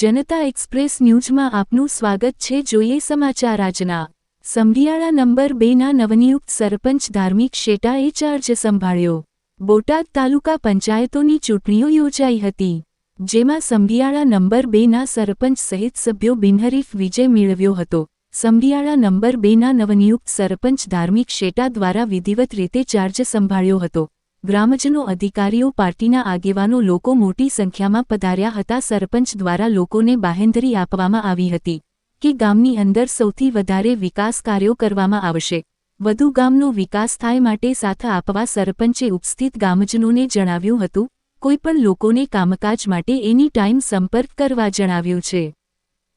જનતા express ન્યૂઝમાં આપનું સ્વાગત છે. જોઈએ સમાચાર આજના. સંભિયાળા નંબર બેના નવનિયુક્ત સરપંચ ધાર્મિક શેટાએ ચાર્જ સંભાળ્યો. બોટાદ તાલુકા પંચાયતોની ચૂંટણીઓ યોજાઈ હતી. જેમાં સંભિયાળા નંબર બેના સરપંચ સહિત સભ્યો બિનહરીફ વિજય મેળવ્યો હતો. સંભિયાળા નંબર બેના નવનિયુક્ત સરપંચ ધાર્મિક શેટા દ્વારા વિધિવત રીતે ચાર્જ સંભાળ્યો હતો. ગ્રામજનો અધિકારીઓ પાર્ટીના આગેવાનો લોકો મોટી સંખ્યામાં પધાર્યા હતા. સરપંચ દ્વારા લોકોને બાહેંધરી આપવામાં આવી હતી કે ગામની અંદર સૌથી વધારે વિકાસ કાર્યો કરવામાં આવશે. વધુ ગામનો વિકાસ થાય માટે સાથ આપવા સરપંચે ઉપસ્થિત ગામજનોને જણાવ્યું હતું. કોઈપણ લોકોને કામકાજ માટે એની ટાઈમ સંપર્ક કરવા જણાવ્યું છે.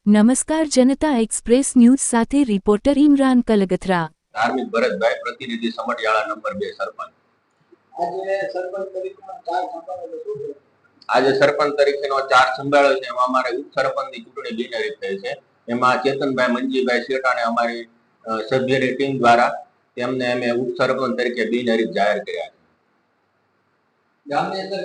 નમસ્કાર, જનતા એક્સપ્રેસ ન્યૂઝ સાથે રિપોર્ટર ઇમરાન કલગથરા. ધાર્મિક ભરતભાઈ પ્રતિનિધિ સમટિયાળા નંબર બે, સરપંચ. આજે સરપંચ તરીકેનો સરપંચ ચાર્જ સંભાળ્યો છે. એમાં અમારે ઉપસરપંચની ચૂંટણી બિનહરીફ થઈ છે. એમાં ચેતનભાઈ મંજીભાઈ શેઠાને અમારી સભ્યની ટીમ દ્વારા તેમને અમે ઉપસરપંચ તરીકે બિનહરીફ જાહેર કર્યા છે. ગામની અંદર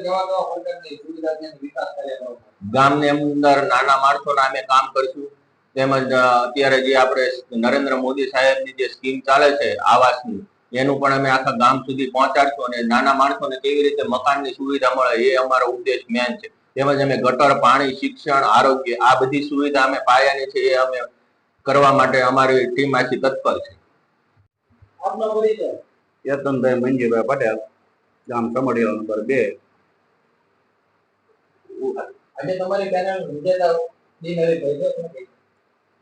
છો? ગામની નાના માણસોના અમે કામ કરશું. તેમજ અત્યારે જે આપણે નરેન્દ્ર મોદી સાહેબની જે સ્કીમ ચાલે છે આવાસની એનું પણ અમે આખા ગામ સુધી પહોંચાડશું અને નાના માણસોને કેવી રીતે મકાનની સુવિધા મળે એ અમારો ઉદ્દેશ મેન છે. તેમજ અમે ગટર પાણી શિક્ષણ આરોગ્ય આ બધી સુવિધા અમે પાયાની છે એ અમે કરવા માટે અમારી ટીમ આખી તત્પર છે. યતનભાઈ મંજીભાઈ પટેલ ગામ સમડિયા નંબર બે?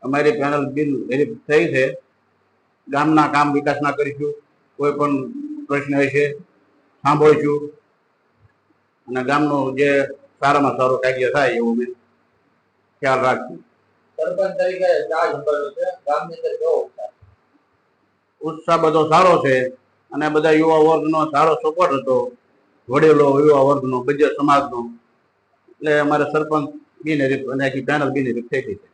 અમારી પેનલ બિલ થઈ છે. ગામના કામ વિકાસના કરીશું. કોઈ પણ પ્રશ્ન હશે સાંભળીશું અને ગામનું જે સારામાં સારું કાર્ય થાય એવું અમે ખ્યાલ રાખશું સરપંચ તરીકે છે ગામની અંદર કેવો ઉત્સાહ? ઉત્સાહ બધો સારો છે અને બધા યુવા વર્ગનો સારો સપોર્ટ હતો. વડેલો યુવા વર્ગનો બધા સમાજનો. એટલે અમારે સરપંચ બિનહરીફ અને આખી પેનલ બિનહરીફ થઈ ગઈ છે.